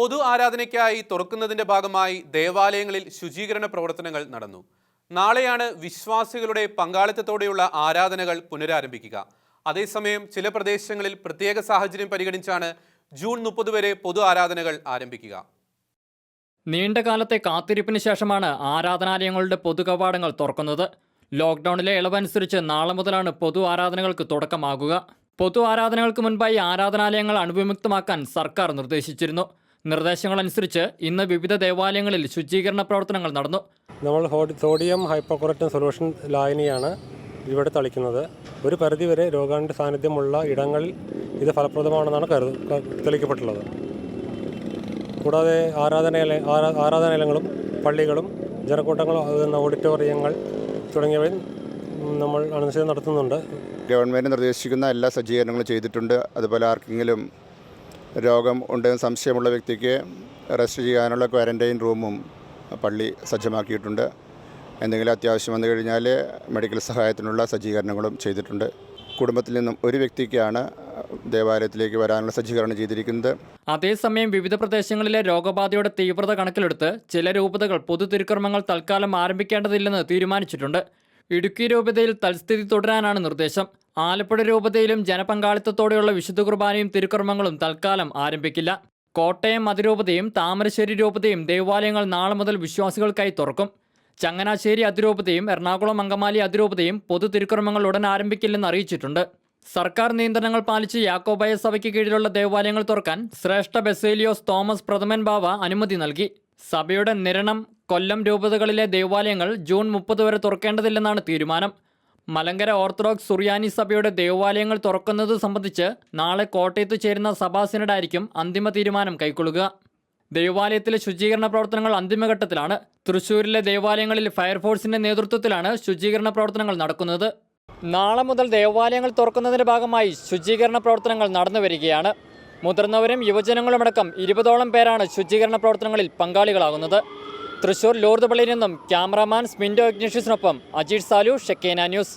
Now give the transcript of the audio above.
പൊതു ആരാധനയ്ക്കായി തുറക്കുന്നതിന്റെ ഭാഗമായി ദേവാലയങ്ങളിൽ ശുചീകരണ പ്രവർത്തനങ്ങൾ നടന്നു. നാളെയാണ് വിശ്വാസികളുടെ പങ്കാളിത്തത്തോടെയുള്ള ആരാധനകൾ പുനരാരംഭിക്കുക. അതേസമയം ചില പ്രദേശങ്ങളിൽ പ്രത്യേക സാഹചര്യം പരിഗണിച്ചാണ് ജൂൺ മുപ്പത് വരെ പൊതു ആരാധനകൾ ആരംഭിക്കുക. നീണ്ടകാലത്തെ കാത്തിരിപ്പിന് ശേഷമാണ് ആരാധനാലയങ്ങളുടെ പൊതുകവാടങ്ങൾ തുറക്കുന്നത്. ലോക്ക്ഡൌണിലെ ഇളവനുസരിച്ച് നാളെ മുതലാണ് പൊതു ആരാധനകൾക്ക് തുടക്കമാകുക. പൊതു ആരാധനകൾക്ക് മുൻപായി ആരാധനാലയങ്ങൾ അണുവിമുക്തമാക്കാൻ സർക്കാർ നിർദ്ദേശിച്ചിരുന്നു. നിർദ്ദേശങ്ങളനുസരിച്ച് ഇന്ന് വിവിധ ദേവാലയങ്ങളിൽ ശുചീകരണ പ്രവർത്തനങ്ങൾ നടന്നു. നമ്മൾ സോഡിയം ഹൈപ്പോക്രോറ്റൻ സൊല്യൂഷൻ ലായനിയാണ് ഇവിടെ തളിക്കുന്നത്. ഒരു പരിധിവരെ രോഗാണു സാന്നിധ്യമുള്ള ഇടങ്ങളിൽ ഇത് ഫലപ്രദമാണെന്നാണ് കരുത തെളിയിക്കപ്പെട്ടുള്ളത്. കൂടാതെ ആരാധനാലയ ആരാധനാലയങ്ങളും പള്ളികളും ജനക്കൂട്ടങ്ങളും അതുപോലെ ഓഡിറ്റോറിയങ്ങൾ തുടങ്ങിയവയും നമ്മൾ അനുസരിച്ച് നടത്തുന്നുണ്ട്. ഗവൺമെന്റ് നിർദ്ദേശിക്കുന്ന എല്ലാ സജ്ജീകരണങ്ങളും ചെയ്തിട്ടുണ്ട്. അതുപോലെ ആർക്കെങ്കിലും രോഗം ഉണ്ടെന്ന് സംശയമുള്ള വ്യക്തിക്ക് റെസ്റ്റ് ചെയ്യാനുള്ള ക്വാറന്റൈൻ റൂമും പള്ളി സജ്ജമാക്കിയിട്ടുണ്ട്. എന്തെങ്കിലും അത്യാവശ്യം വന്നു കഴിഞ്ഞാൽ മെഡിക്കൽ സഹായത്തിനുള്ള സജ്ജീകരണങ്ങളും ചെയ്തിട്ടുണ്ട്. കുടുംബത്തിൽ നിന്നും ഒരു വ്യക്തിക്കാണ് ദേവാലയത്തിലേക്ക് വരാനുള്ള സജ്ജീകരണം ചെയ്തിരിക്കുന്നത്. അതേസമയം വിവിധ പ്രദേശങ്ങളിലെ രോഗബാധയുടെ തീവ്രത കണക്കിലെടുത്ത് ചില രൂപതകൾ പൊതു തിരുക്കർമ്മങ്ങൾ തൽക്കാലം ആരംഭിക്കേണ്ടതില്ലെന്ന് തീരുമാനിച്ചിട്ടുണ്ട്. ഇടുക്കി രൂപതയിൽ തൽസ്ഥിതി തുടരാനാണ് നിർദ്ദേശം. ആലപ്പുഴ രൂപതയിലും ജനപങ്കാളിത്തത്തോടെയുള്ള വിശുദ്ധ കുർബാനയും തിരുക്കർമ്മങ്ങളും തൽക്കാലം ആരംഭിക്കില്ല. കോട്ടയം അതിരൂപതയും താമരശ്ശേരി രൂപതയും ദേവാലയങ്ങൾ നാളെ മുതൽ വിശ്വാസികൾക്കായി തുറക്കും. ചങ്ങനാശ്ശേരി അതിരൂപതയും എറണാകുളം അങ്കമാലി അതിരൂപതയും പൊതു തിരുക്കർമ്മങ്ങൾ ഉടൻ ആരംഭിക്കില്ലെന്ന് അറിയിച്ചിട്ടുണ്ട്. സർക്കാർ നിയന്ത്രണങ്ങൾ പാലിച്ച് യാക്കോബായ സഭയ്ക്ക് കീഴിലുള്ള ദേവാലയങ്ങൾ തുറക്കാൻ ശ്രേഷ്ഠ ബെസേലിയോസ് തോമസ് പ്രഥമൻ ബാവ അനുമതി നൽകി. സഭയുടെ നിരണം കൊല്ലം രൂപതകളിലെ ദേവാലയങ്ങൾ ജൂൺ മുപ്പത് വരെ തുറക്കേണ്ടതില്ലെന്നാണ് തീരുമാനം. മലങ്കര ഓർത്തഡോക്സ് സുറിയാനി സഭയുടെ ദേവാലയങ്ങൾ തുറക്കുന്നത് സംബന്ധിച്ച് നാളെ കോട്ടയത്ത് ചേരുന്ന സഭാസിനഡായിരിക്കും അന്തിമ തീരുമാനം കൈക്കൊള്ളുക. ദേവാലയത്തിലെ ശുചീകരണ പ്രവർത്തനങ്ങൾ അന്തിമഘട്ടത്തിലാണ്. തൃശൂരിലെ ദേവാലയങ്ങളിൽ ഫയർഫോഴ്സിന്റെ നേതൃത്വത്തിലാണ് ശുചീകരണ പ്രവർത്തനങ്ങൾ നടക്കുന്നത്. നാളെ മുതൽ ദേവാലയങ്ങൾ തുറക്കുന്നതിന്റെ ഭാഗമായി ശുചീകരണ പ്രവർത്തനങ്ങൾ നടന്നു വരികയാണ്. മുതിർന്നവരും യുവജനങ്ങളുമടക്കം ഇരുപതോളം പേരാണ് ശുചീകരണ പ്രവർത്തനങ്ങളിൽ പങ്കാളികളാകുന്നത്. തൃശൂർ ലോർദ് പള്ളിയിൽ നിന്നും ക്യാമറാമാൻ സ്മിൻഡോ ഇഗ്നീഷ്യസിനൊപ്പം അജീഷ് സാലു ഷെക്കേന ന്യൂസ്.